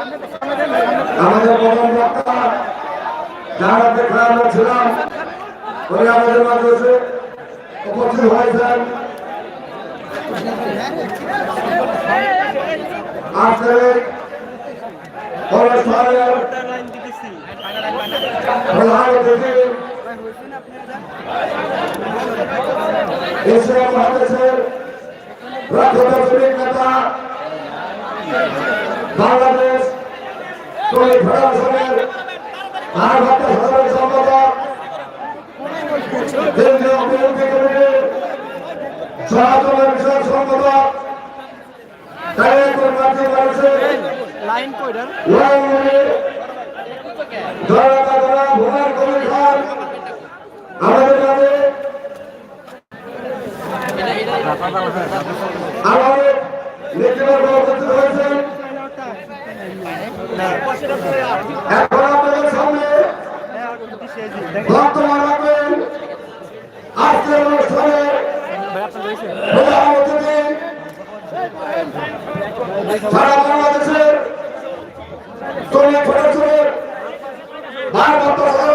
আমাদের প্রধান বক্তা যারা দেখে আমরা ছিলাম উনি আমাদের মাঝে উপস্থিত হয়েছেন। আজকে অনুষ্ঠানের প্রধান অতিথি এশিয়া মহাদেশের রাজনৈতিক নেতা বাংলাদেশ ফেডারেশনের ভারপ্রাপ্ত সাধারণ সম্পাদক কেন্দ্রীয় বিরোধী কমিটির সনাতন বিষয়ক সম্পাদক কালিয়াকুর আমাদের নেতৃবর্গ এখন আপনাদের সামনে বর্তমান রাখবেন আজকের অনুষ্ঠানে প্রধান অতিথি সারা বাংলাদেশের শ্রমিক ফেডারেশনের ভারপ্রাপ্ত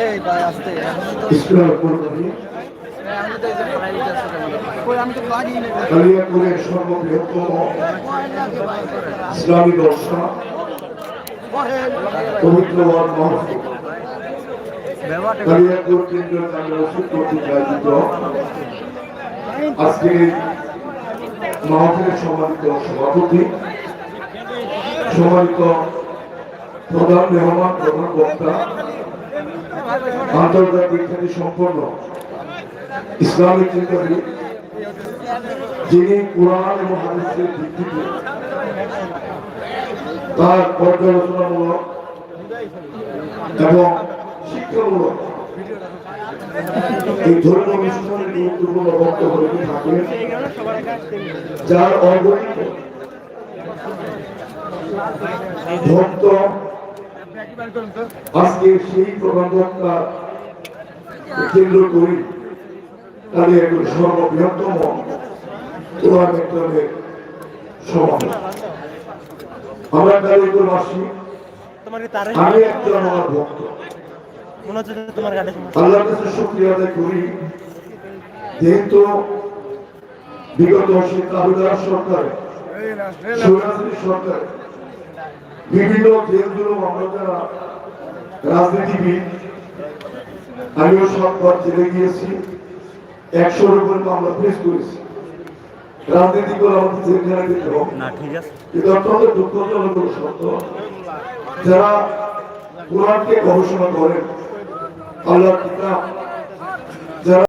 এই ভাই আসতে। কালিয়াপুরের সর্ববৃহত্তম ইসলামী দর্শন মহসিদ কালিয়াপুর কেন্দ্রীয় কান্ড ওষুধ কর্তৃক আয়োজিত আজকে মাহফিলের সম্মানিত সভাপতি সম্মানিত প্রধান মেহমান প্রধান বক্তা আন্তর্জাতিক খ্যাতি সম্পন্ন ইসলামিক চিন্তাবিদ যিনি কোরআন এবং হাদিসের ভিত্তিতে তার পর্যালোচনামূলক এবং শিক্ষামূলক এই ধর্মীয় অনুষ্ঠানের গুরুত্বপূর্ণ বক্তব্য রেখে থাকেন, যার অগণিত ভক্ত আজকে সেই প্রধান কেন্দ্র করি তাদের একজন সর্ববৃহত্তম একজনের সমাবেশ। আমরা কালিপুর বাসী তোমার আমি একজন আমার ভক্ত। আল্লাহর কাছে শুক্রিয়া আদায় করি। যেহেতু বিগত শেখ আবুদার সরকার সরকার বিভিন্ন জেলগুলো আমরা যারা রাজনীতিবিদ আমিও সববার জেলে গিয়েছি। একশোর উপর মামলা ফেস করেছি। রাজনীতি করে আমাদের জেলখানে দিতে হবে। কিন্তু অত্যন্ত দুঃখজনক সত্য। যারা কোরআনকে গবেষণা করেন আল্লাহর কিতাব